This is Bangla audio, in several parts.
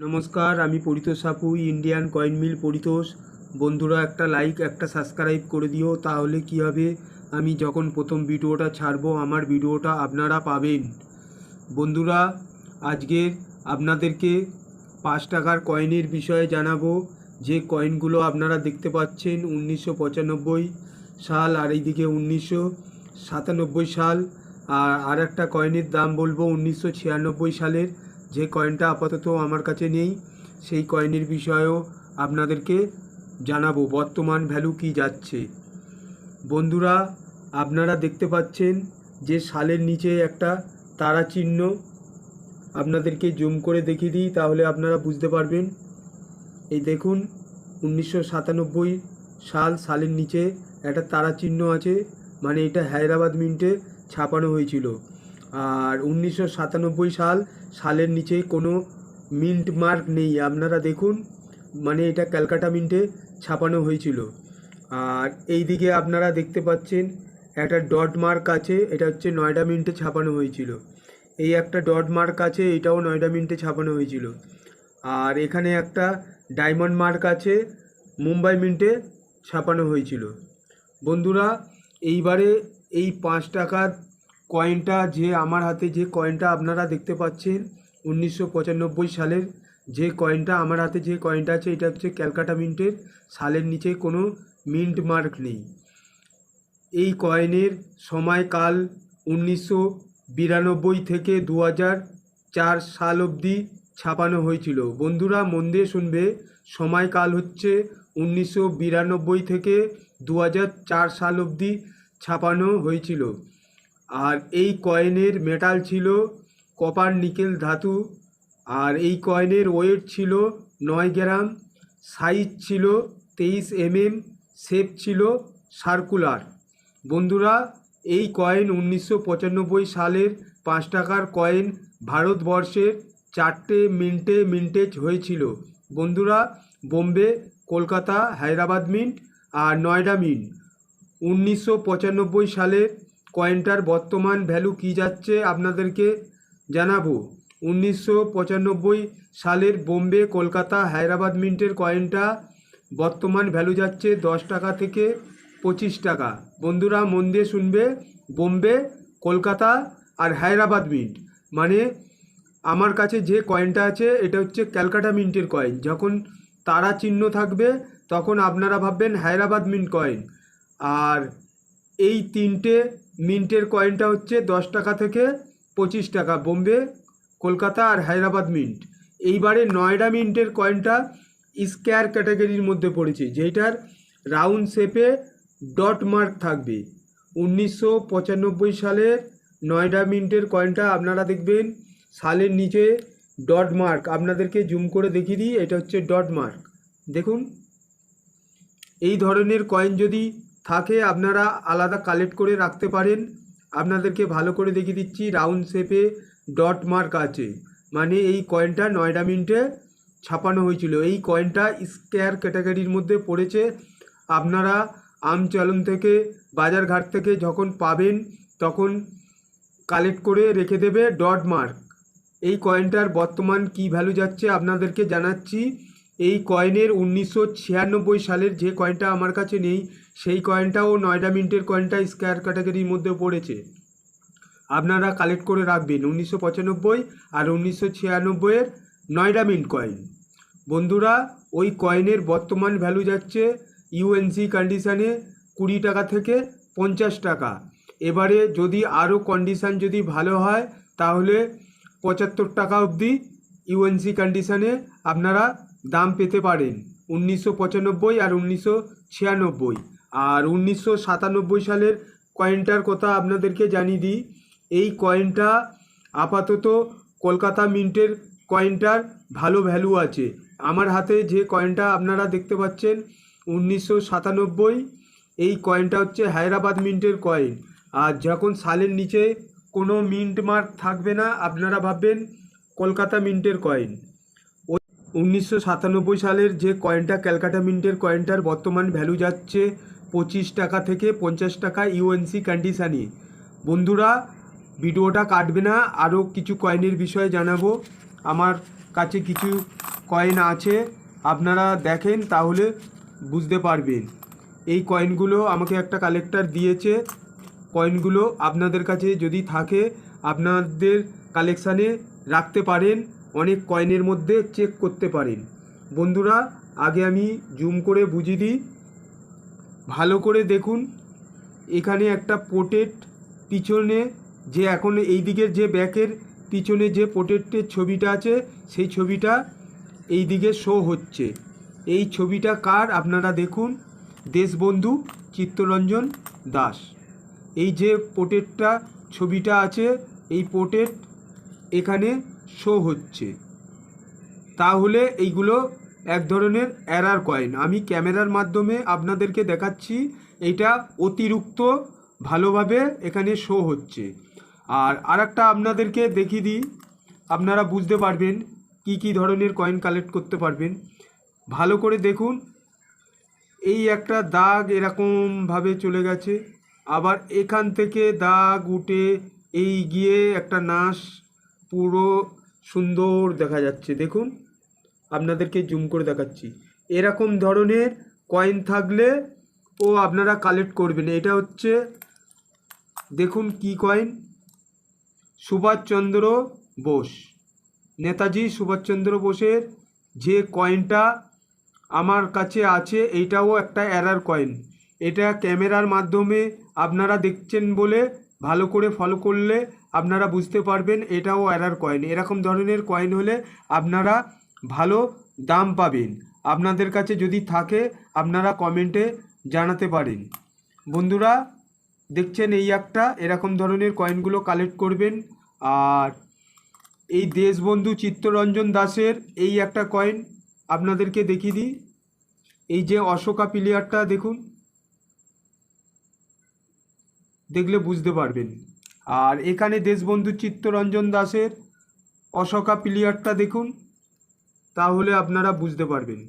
নমস্কার, আমি Paritosh Sapu Indian coin mill Paritosh. বন্ধুরা, একটা লাইক, একটা সাবস্ক্রাইব করে দিও, তাহলে কি হবে? আমি যখন প্রথম ভিডিওটা ছাড়বো, আমার ভিডিওটা আপনারা পাবেন। বন্ধুরা, আজকে আপনাদেরকে পাঁচ টাকার কয়েনের বিষয়ে জানাব। যে কয়েনগুলো আপনারা দেখতে পাচ্ছেন, উনিশশো পঁচানব্বই সাল আর এইদিকে উনিশশো সাতানব্বই সাল। আর আর একটা কয়েনের দাম বলব, উনিশশো ছিয়ানব্বই সালের। যে কয়েনটা আপাতত আমার কাছে নেই, সেই কয়েনের বিষয়েও আপনাদেরকে জানাব বর্তমান ভ্যালু কি যাচ্ছে। বন্ধুরা, আপনারা দেখতে পাচ্ছেন যে সালের নিচে একটা তারা চিহ্ন, আপনাদেরকে জুম করে দেখিয়ে দিই, তাহলে আপনারা বুঝতে পারবেন। এই দেখুন, উনিশশো সাতানব্বই সাল সালের নিচে একটা তারা চিহ্ন আছে মানে এটা হায়দ্রাবাদ মিন্টে ছাপানো হয়েছিল। আর উনিশশো সাতানব্বই সাল, সালের নিচে কোনো মিন্ট মার্ক নেই। আপনারা দেখুন মানে এটা ক্যালকাটা মিন্টে ছাপানো হয়েছিল। আর এই দিকে আপনারা দেখতে পাচ্ছেন, একটা ডট মার্ক আছে, এটা হচ্ছে নয়ডা মিন্টে ছাপানো হয়েছিল। এই একটা ডট মার্ক আছে, এটাও নয়ডা মিন্টে ছাপানো হয়েছিল। আর এখানে একটা ডায়মন্ড মার্ক আছে, মুম্বাই মিন্টে ছাপানো হয়েছিল। বন্ধুরা, এইবারে এই পাঁচ টাকার কয়েনটা যে আমার হাতে যে কয়েনটা আপনারা দেখতে পাচ্ছেন, উনিশশো পঁচানব্বই সালের যে কয়েনটা আমার হাতে যে কয়েনটা আছে, এটা হচ্ছে ক্যালকাটা মিন্টের। সালের নিচে কোনো মিন্ট মার্ক নেই। এই কয়েনের সময়কাল উনিশশো বিরানব্বই থেকে দু চার সাল অবধি ছাপানো হয়েছিল। বন্ধুরা, মন দিয়ে শুনবে, সময়কাল হচ্ছে উনিশশো বিরানব্বই থেকে দু চার সাল অবধি ছাপানো হয়েছিল। আর এই কয়েনের মেটাল ছিল কপার নিকেল ধাতু, আর এই কয়েনের ওয়েট ছিল নয় গ্রাম, সাইজ ছিল তেইশ এমএম, শেপ ছিল সার্কুলার। বন্ধুরা, এই কয়েন উনিশশো পঁচানব্বই সালের পাঁচ টাকার কয়েন ভারতবর্ষের চারটে মিন্টে মিন্টেজ হয়েছিল। বন্ধুরা, বোম্বে, কলকাতা, হায়দ্রাবাদ মিন্ট আর নয়ডা মিন্ট। উনিশশো পঁচানব্বই সালের কয়েনটার বর্তমান ভ্যালু কী যাচ্ছে আপনাদেরকে জানাব। উনিশশো পঁচানব্বই সালের বোম্বে, কলকাতা, হায়দ্রাবাদ মিন্টের কয়েনটা বর্তমান ভ্যালু যাচ্ছে দশ টাকা থেকে পঁচিশ টাকা। বন্ধুরা, মন দিয়ে শুনবে, বোম্বে, কলকাতা আর হায়দ্রাবাদ মিন্ট। মানে আমার কাছে যে কয়েনটা আছে, এটা হচ্ছে ক্যালকাটা মিন্টের কয়েন। যখন তারা চিহ্ন থাকবে, তখন আপনারা ভাববেন হায়দ্রাবাদ মিন্ট কয়েন। আর এই তিনটে মিন্টের কয়েনটা হচ্ছে দশ টাকা থেকে পঁচিশ টাকা, বোম্বে, কলকাতা আর হায়দ্রাবাদ মিন্ট। এইবারে নয়ডা মিন্টের কয়েনটা স্কোয়ার ক্যাটাগরির মধ্যে পড়েছে যেটার রাউন্ড শেপে ডট মার্ক থাকবে। উনিশশো পঁচানব্বই সালের নয়ডা মিন্টের কয়েনটা আপনারা দেখবেন, সালের নিচে ডট মার্ক। আপনাদেরকে জুম করে দেখিয়ে দিই, এটা হচ্ছে ডট মার্ক। দেখুন, এই ধরনের কয়েন যদি থাকে, আপনারা আলাদা কালেক্ট করে রাখতে পারেন। আপনাদেরকে ভালো করে দেখিয়ে দিচ্ছি রাউন্ড শেপে ডট মার্ক আছে। মানে এই কয়েনটা নয়ডা মিন্টে ছাপানো হয়েছিল। এই কয়েনটা স্কোয়ার ক্যাটাগরির মধ্যে পড়েছে। আপনারা আমচলন থেকে বাজারঘাট থেকে যখন পাবেন, তখন কালেক্ট করে রেখে দেবে ডট মার্ক এই কয়েনটার বর্তমান কি ভ্যালু যাচ্ছে আপনাদেরকে জানাচ্ছি। এই কয়েনের উনিশশো ছিয়ানব্বই সালের যে কয়েনটা আমার কাছে নেই, সেই কয়েনটাও নয়ডা মিন্টের কয়েনটা স্কোয়ার ক্যাটাগরির মধ্যে পড়েছে। আপনারা কালেক্ট করে রাখবেন উনিশশো পঁচানব্বই আর উনিশশো ছিয়ানব্বইয়ের নয়ডা মিন্ট কয়েন বন্ধুরা, ওই কয়েনের বর্তমান ভ্যালু যাচ্ছে ইউএনসি কন্ডিশানে কুড়ি টাকা থেকে পঞ্চাশ টাকা। এবারে যদি আরও কন্ডিশান যদি ভালো হয়, তাহলে পঁচাত্তর টাকা অবধি ইউএনসি কন্ডিশানে আপনারা দাম পেতে পারেন উনিশশো পঁচানব্বই আর উনিশশো ছিয়ানব্বই। আর উনিশশো সাতানব্বই সালের কয়েনটার কথা আপনাদেরকে জানিয়ে দিই, এই কয়েনটা আপাতত কলকাতা মিন্টের কয়েনটার ভালো ভ্যালু আছে। আমার হাতে যে কয়েনটা আপনারা দেখতে পাচ্ছেন, উনিশশো সাতানব্বই, এই কয়েনটা হচ্ছে হায়দ্রাবাদ মিন্টের কয়েন আর যখন সালের নিচে কোনো মিন্ট মার্ক থাকবে না, আপনারা ভাববেন কলকাতা মিন্টের কয়েন উনিশশো সাতানব্বই সালের যে কয়েনটা ক্যালকাটা মিন্টের কয়েনটার বর্তমান ভ্যালু যাচ্ছে পঁচিশ টাকা থেকে পঞ্চাশ টাকা ইউএনসি কন্ডিশানে। বন্ধুরা, ভিডিওটা কাটবে না, আরও কিছু কয়েনের বিষয়ে জানাব। আমার কাছে কিছু কয়েন আছে, আপনারা দেখেন তাহলে বুঝতে পারবেন। এই কয়েনগুলো আমাকে একটা কালেক্টর দিয়েছে। কয়েনগুলো আপনাদের কাছে যদি থাকে, আপনাদের কালেকশানে রাখতে পারেন। অনেক কয়েনের মধ্যে চেক করতে পারেন। বন্ধুরা, আগে আমি জুম করে বুঝিয়ে দিই। ভালো করে দেখুন, এখানে একটা পোটেট পিছনে যে এখন এই দিকের যে ব্যাকের পিছনে যে পোটেটের ছবিটা আছে, সেই ছবিটা এই দিকে শো হচ্ছে। এই ছবিটা কার? আপনারা দেখুন, দেশবন্ধু চিত্তরঞ্জন দাস। এই যে পোটেটটা ছবিটা আছে, এই পোটেট এখানে শো হচ্ছে। তাহলে এইগুলো এক ধরনের এরার কয়েন আমি ক্যামেরার মাধ্যমে আপনাদেরকে দেখাচ্ছি এটা অতিরিক্ত ভালোভাবে এখানে শো হচ্ছে। আর আরেকটা আপনাদেরকে দেখিয়ে দিই। আপনারা বুঝতে পারবেন কি কি ধরনের কয়েন কালেক্ট করতে পারবেন। ভালো করে দেখুন, এই একটা দাগ এরকমভাবে চলে গেছে। আবার এখান থেকে দাগ উঠে এই গিয়ে একটা নাশ পুরো সুন্দর দেখা যাচ্ছে, দেখুন। আপনাদেরকে জুম করে দেখাচ্ছি। এরকম ধরনের কয়েন থাকলে ও আপনারা কালেক্ট করবেন। এটা হচ্ছে, দেখুন কি কয়েন সুভাষচন্দ্র বোস। নেতাজি সুভাষচন্দ্র বোসের যে কয়েনটা আমার কাছে আছে, এইটাও একটা এরার কয়েন এটা ক্যামেরার মাধ্যমে আপনারা দেখছেন বলে ভালো করে ফলো করলে আপনারা বুঝতে পারবেন এটাও অ্যারার কয়েন এরকম ধরনের কয়েন হলে আপনারা ভালো দাম পাবেন। আপনাদের কাছে যদি থাকে, আপনারা কমেন্টে জানাতে পারেন। বন্ধুরা, দেখছেন এই একটা, এরকম ধরনের কয়েনগুলো কালেক্ট করবেন। আর এই দেশবন্ধু চিত্তরঞ্জন দাসের এই একটা কয়েন আপনাদেরকে দেখিয়ে দিই। এই যে অশোকা প্লেয়ারটা দেখুন। দেখলে বুঝতে পারবেন। আর এখানে দেশবন্ধু চিত্তরঞ্জন দাসের অশোকা প্লেয়ারটা দেখুন, তাহলে আপনারা বুঝতে পারবেন।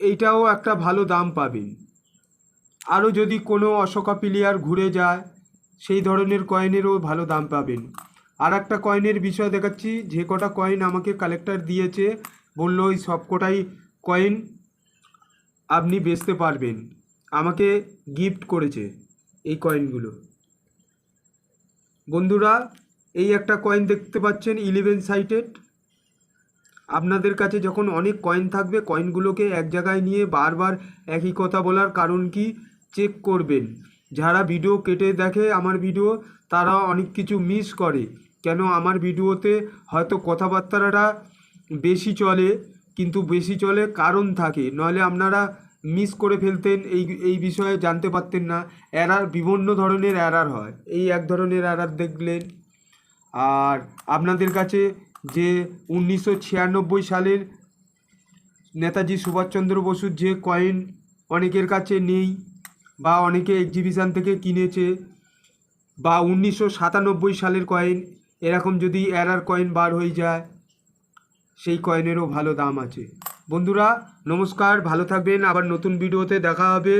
এইটাও একটা ভালো দাম পাবেন। আরও যদি কোনো অশোকা প্লেয়ার ঘুরে যায়, সেই ধরনের কয়েনেরও ভালো দাম পাবেন। আর একটা কয়েনের বিষয় দেখাচ্ছি, যে কটা কয়েন আমাকে কালেক্টর দিয়েছে, বলল ওই সব কটাই কয়েন আপনি বেচতে পারবেন। আমাকে গিফট করেছে। এই কয়েনগুলো বন্ধুরা, এই একটা কয়েন দেখতে পাচ্ছেন ইলেভেন সাইটেড আপনাদের কাছে যখন অনেক কয়েন থাকবে কয়েনগুলোকে এক জায়গায় নিয়ে বারবার একই কথা বলার কারণ কি? চেক করবেন। যারা ভিডিও কেটে দেখে আমার ভিডিও তারা অনেক কিছু মিস করে। কেন? আমার ভিডিওতে হয়তো কথাবার্তাটা বেশি চলে, কিন্তু বেশি চলে কারণ থাকে। নইলে আপনারা মিস করে ফেলতেন, এই এই বিষয়ে জানতে পারতেন না। এরার বিভিন্ন ধরনের এরার হয়। এই এক ধরনের এরার দেখলেন। আর আপনাদের কাছে যে উনিশশো ছিয়ানব্বই সালের নেতাজি সুভাষচন্দ্র বসুর যে কয়েন অনেকের কাছে নেই বা অনেকে এক্সিবিশান থেকে কিনেছে বা উনিশশো সাতানব্বই সালের কয়েন এরকম যদি এরার কয়েন বার হয়ে যায়, সেই কয়েনেরও ভালো দাম আছে। বন্ধুরা নমস্কার ভালো থাকবেন। আবার নতুন ভিডিওতে দেখা হবে।